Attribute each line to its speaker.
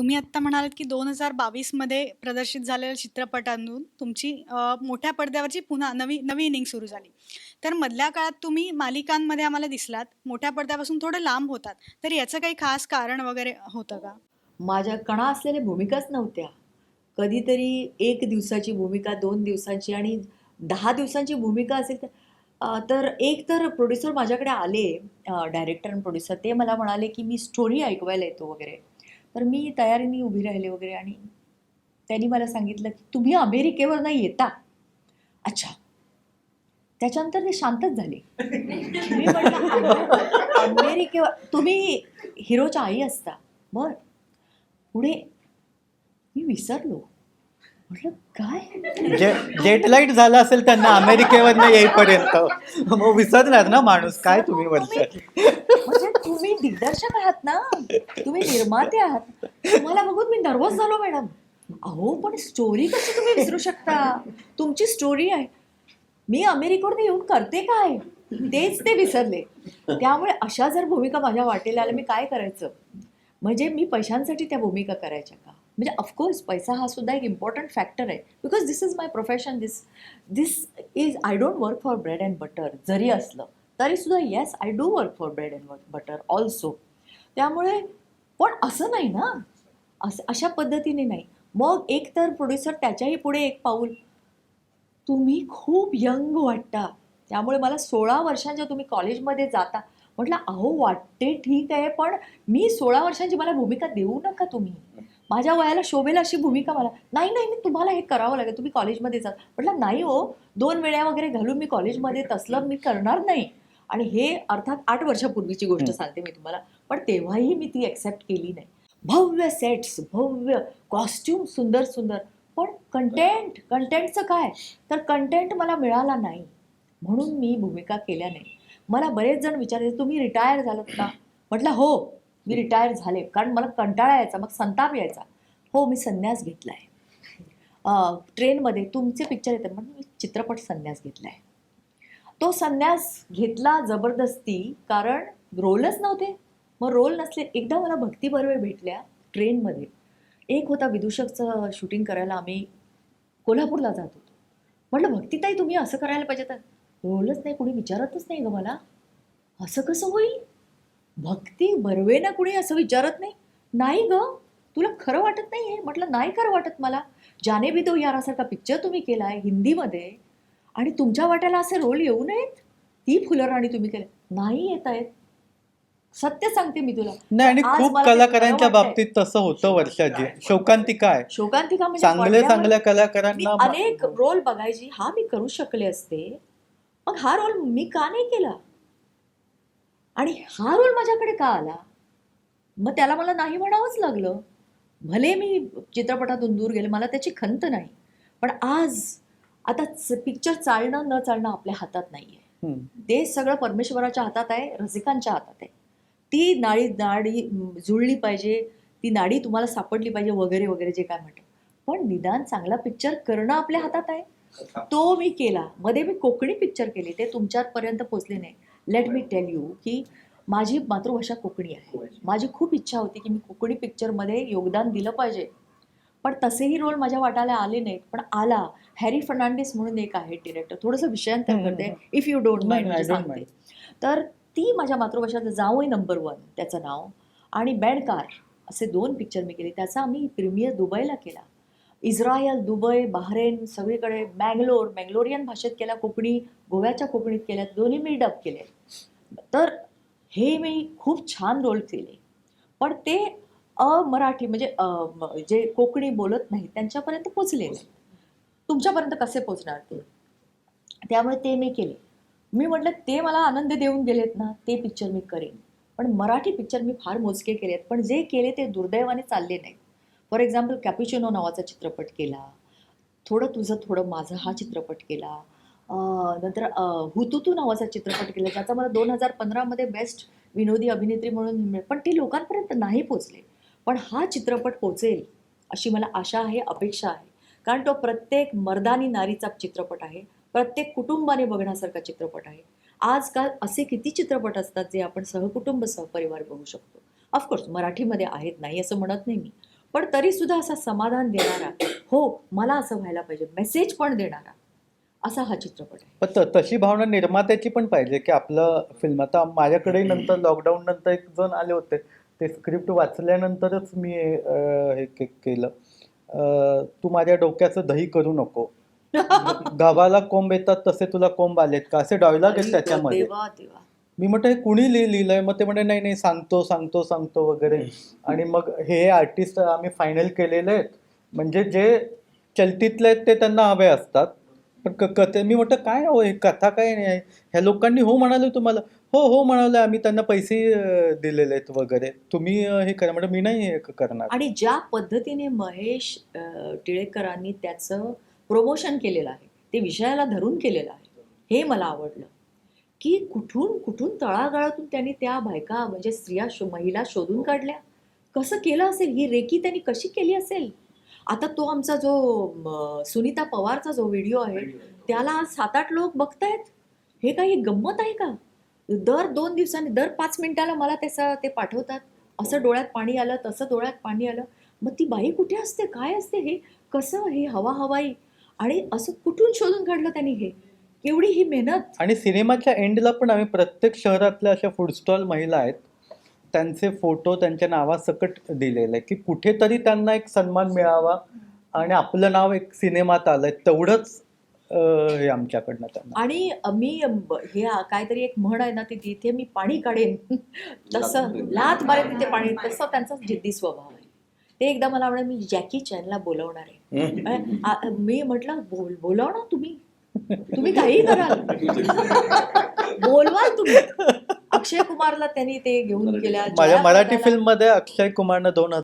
Speaker 1: तुम्ही आत्ता म्हणाल की दोन हजार बावीसमध्ये प्रदर्शित झालेल्या चित्रपटांतून तुमची मोठ्या पडद्यावरची पुन्हा नवी नवी इनिंग सुरू झाली. तर मधल्या काळात तुम्ही मालिकांमध्ये आम्हाला दिसलात मोठ्या पडद्यापासून थोडं लांब होतात. तर याचं काही खास कारण वगैरे होतं का?
Speaker 2: माझ्या कणा असलेल्या भूमिकाच नव्हत्या. कधीतरी एक दिवसाची भूमिका दोन दिवसांची आणि दहा दिवसांची भूमिका असेल तर तर एक तर प्रोड्युसर माझ्याकडे आले डायरेक्टर आणि प्रोड्युसर ते मला म्हणाले की मी स्टोरी ऐकवायला येतो वगैरे. तर मी तयारीने उभी राहिले वगैरे आणि त्यांनी मला सांगितलं की तुम्ही अमेरिकेवर नाही येता. अच्छा. त्याच्यानंतर ते शांतच झाले. मी अमेरिकेवर तुम्ही हिरोच्या आई असता. बर. पुढे? मी विसरलो. म्हटलं काय?
Speaker 3: जे जेटलाईट झालं असेल त्यांना अमेरिकेवर येईपर्यंत. मग विसरणार ना माणूस काय तुम्ही
Speaker 2: म्हणजे तुम्ही दिग्दर्शक आहात ना? तुम्ही निर्माते आहात. तुम्हाला बघून मी नर्वस झालो मॅडम. अहो पण स्टोरी कशी तुम्ही विसरू शकता? तुमची स्टोरी आहे. मी अमेरिकेवर येऊन करते काय? तेच ते विसरले. त्यामुळे अशा जर भूमिका माझ्या वाटेला आल्या मी काय करायचं? म्हणजे मी पैशांसाठी त्या भूमिका करायच्या का? म्हणजे ऑफकोर्स पैसा हा सुद्धा एक इम्पॉर्टंट फॅक्टर आहे. Because this is my profession this this is I don't work for bread and butter जरी असलं तरीसुद्धा yes I do work for bread and butter also त्यामुळे पण असं नाही ना. असं अशा पद्धतीने नाही. मग एक तर प्रोड्युसर त्याच्याही पुढे एक पाऊल. तुम्ही खूप यंग वाटता. त्यामुळे मला सोळा वर्षांच्या तुम्ही कॉलेजमध्ये जाता. म्हटलं अहो वाटते ठीक आहे पण मी सोळा वर्षांची मला भूमिका देऊ नका तुम्ही. माझ्या वयाला शोभेल अशी भूमिका मला. नाही नाही मी तुम्हाला हे करावं लागेल. तुम्ही कॉलेजमध्ये जा म्हटलं नाही हो. दोन वेळा वगैरे घालून मी कॉलेजमध्ये तसलं मी करणार नाही. आणि हे अर्थात आठ वर्षापूर्वीची गोष्ट. सांगते मी तुम्हाला. पण तेव्हाही मी ती ॲक्सेप्ट केली नाही. भव्य सेट्स भव्य कॉस्ट्युम सुंदर सुंदर. पण कंटेंट कंटेंटचं काय? तर कंटेंट मला मिळाला नाही. म्हणून मी भूमिका केल्या नाही. मला बरेच जण विचारायचे तुम्ही रिटायर झालात का? म्हटलं हो. मी रिटायर झाले. कारण मला कंटाळा यायचा मग संताप यायचा. हो मी संन्यास घेतला आहे ट्रेनमध्ये तुमचे पिक्चर येतात म्हणून मी चित्रपट संन्यास घेतला आहे तो संन्यास घेतला जबरदस्ती कारण रोलच नव्हते. मग रोल नसले एकदा मला भक्ती बर्वे भेटल्या ट्रेनमध्ये. एक होता विदूषकचं शूटिंग करायला आम्ही कोल्हापूरला जात होतो. म्हटलं भक्तीताई तुम्ही असं करायला पाहिजे तर. रोलच नाही कुणी विचारतच नाही ग मला. असं कसं होईल? भक्ती बर्वे ना कुणी असं विचारत नाही? नाही ग तुला खरं वाटत नाही आहे म्हटलं नाही खरं वाटत मला. जाने भी तो यारासारखा पिक्चर तुम्ही केला आहे हिंदीमध्ये आणि तुमच्या वाट्याला असे रोल येऊ नयेत? ती फुलराणी तुम्ही केले. नाही येत आहेत. सत्य सांगते मी तुला.
Speaker 3: नाही आणि खूप कलाकारांच्या. बाबतीत तसं होतं वर्षाजी. शोकांतिका आहे.
Speaker 2: शोकांतिका म्हणजे
Speaker 3: चांगल्या
Speaker 2: मी
Speaker 3: कलाकारांना
Speaker 2: अनेक रोल बघायची. हा मी करू शकले असते. मग हा रोल मी का नाही केला? आणि हा रोल माझ्याकडे का आला? मग त्याला मला नाही म्हणावंच लागलं. भले मी चित्रपटातून दूर गेले मला त्याची खंत नाही. पण आज आता पिक्चर चालणं न चालणं आपल्या हातात नाही आहे. ते सगळं परमेश्वराच्या हातात आहे रसिकांच्या हातात आहे. ती नाडी नाडी जुळली पाहिजे ती नाडी तुम्हाला सापडली पाहिजे वगैरे वगैरे जे काय म्हणतात पण निदान चांगला पिक्चर करणं आपल्या हातात आहे. तो मी केला. मध्ये मी कोकणी पिक्चर केले. ते तुमच्यापर्यंत पोचले नाही. लेट मी टेल यू की माझी मातृभाषा कोकणी आहे. माझी खूप इच्छा होती की मी कोकणी पिक्चरमध्ये योगदान दिलं पाहिजे. पण तसेही रोल माझ्या वाटायला आले नाहीत. पण आला. हॅरी फर्नांडिस म्हणून एक आहे डिरेक्टर थोडंसं विषयांतर करते. इफ यू डोंट माइंड सांगते. तर ती माझ्या मातृभाषात जावई नंबर वन त्याचं नाव. आणि बँडकार असे दोन पिक्चर मी केले. त्याचा आम्ही प्रीमियर दुबईला केला. इस्रायल दुबई बहरेन सगळीकडे मँगलोर मँगलोरियन भाषेत केला कोकणी गोव्याच्या कोकणीत केल्या दोन्ही मी डब केले. तर हे मी खूप छान रोल केले. पण ते अमराठी म्हणजे जे कोकणी बोलत नाही त्यांच्यापर्यंत पोचले नाही. तुमच्यापर्यंत कसे पोचणार ते? त्यामुळे ते मी केले. मी म्हटलं ते मला आनंद देऊन गेलेत ना ते पिक्चर मी करेन. पण मराठी पिक्चर मी फार मोजके केले आहेत पण जे केले ते दुर्दैवाने चालले नाहीत. फॉर एक्झाम्पल कॅपिचिनो नावाचा चित्रपट केला. थोडं तुझं थोडं माझं हा चित्रपट केला. नंतर हुतुतू नावाचा चित्रपट केला ज्याचा मला दोन हजार पंधरामध्ये बेस्ट विनोदी अभिनेत्री म्हणून मिळेल पण ते लोकांपर्यंत नाही पोचले पण हा चित्रपट पोचेल अशी मला आशा आहे अपेक्षा आहे. कारण तो प्रत्येक मर्दानी नारीचा चित्रपट आहे. प्रत्येक कुटुंबाने बघण्यासारखा चित्रपट आहे. आजकाल असे किती चित्रपट असतात जे आपण सहकुटुंब सहपरिवार बघू शकतो. ऑफकोर्स मराठीमध्ये आहेत नाही असं म्हणत नाही मी. पण तरी सुद्धा असा समाधान देणारा हो मला असं व्हायला पाहिजे मेसेज पण देणारा असा हा चित्रपट आहे.
Speaker 3: पण तशी भावना निर्मात्याची पण पाहिजे की आपलं फिल्म आता माझ्याकडेही नंतर लॉकडाऊन नंतर एक जण आले होते ते स्क्रिप्ट वाचल्यानंतरच मी हे केलं. तू माझ्या डोक्याचं दही करू नको. गावाला कोंब येतात तसे तुला कोंब आलेत का? असे डायलॉग आहेत त्याच्यामध्ये. मी म्हटलं हे कुणी लिह लिहिलंय? मग ते म्हणे नाही नाही सांगतो सांगतो सांगतो वगैरे. आणि मग हे आर्टिस्ट आम्ही फायनल केलेले आहेत. म्हणजे जे चलतीतले आहेत ते त्यांना हवे असतात. पण क कथे मी म्हटलं काय हो हे कथा काय नाही? आहे ह्या लोकांनी हो म्हणाले तुम्हाला? हो हो म्हणाले आम्ही त्यांना पैसे दिलेले आहेत वगैरे. तुम्ही हे करा. म्हटलं मी नाही हे करणार.
Speaker 2: आणि ज्या पद्धतीने महेश अ, टिळेकरांनी त्याचं प्रमोशन केलेलं आहे ते विषयाला धरून केलेलं आहे हे मला आवडलं. की कुठून कुठून तळागाळातून त्यांनी त्या बायका म्हणजे स्त्रिया शो महिला शोधून काढल्या? कसं केलं असेल? ही रेकी त्यांनी कशी केली असेल? आता तो आमचा जो सुनीता पवारचा जो व्हिडिओ आहे त्याला आज सात आठ लोक बघतायत? हे काही गंमत आहे का? दर दोन दिवसांनी दर पाच मिनिटाला मला त्याचं ते पाठवतात. असं डोळ्यात पाणी आलं तसं डोळ्यात पाणी आलं. मग ती बाई कुठे असते? काय असते हे? कसं हे हवा हवाई आणि असं कुठून शोधून काढलं त्यांनी हे? केवढी ही मेहनत.
Speaker 3: आणि सिनेमाच्या एंडला पण आम्ही प्रत्येक शहरातल्या अशा फूड स्टॉल महिला आहेत त्यांचे फोटो त्यांच्या नावासकट दिलेले आहे की कुठेतरी त्यांना एक सन्मान मिळावा आणि आपलं नाव एक सिनेमात आलंय तेवढंच हे आमच्याकडनं त्यांना.
Speaker 2: आणि मी हे काहीतरी एक म्हण आहे ना ती जिथे मी पाणी काढेन तसं लात मारेन तिथे पाणी तसं त्यांचा जिद्दी स्वभाव आहे. ते एकदा मला आवडेल मी जॅकी चॅनला बोलवणार आहे. मी म्हटलं बोल बोलव ना तुम्ही. तुम्ही काही कराल. बोलवाल तुम्ही. अक्षय कुमारला त्यांनी ते घेऊन गेल्या
Speaker 3: माझ्या मराठी फिल्ममध्ये अक्षय कुमारनं दोन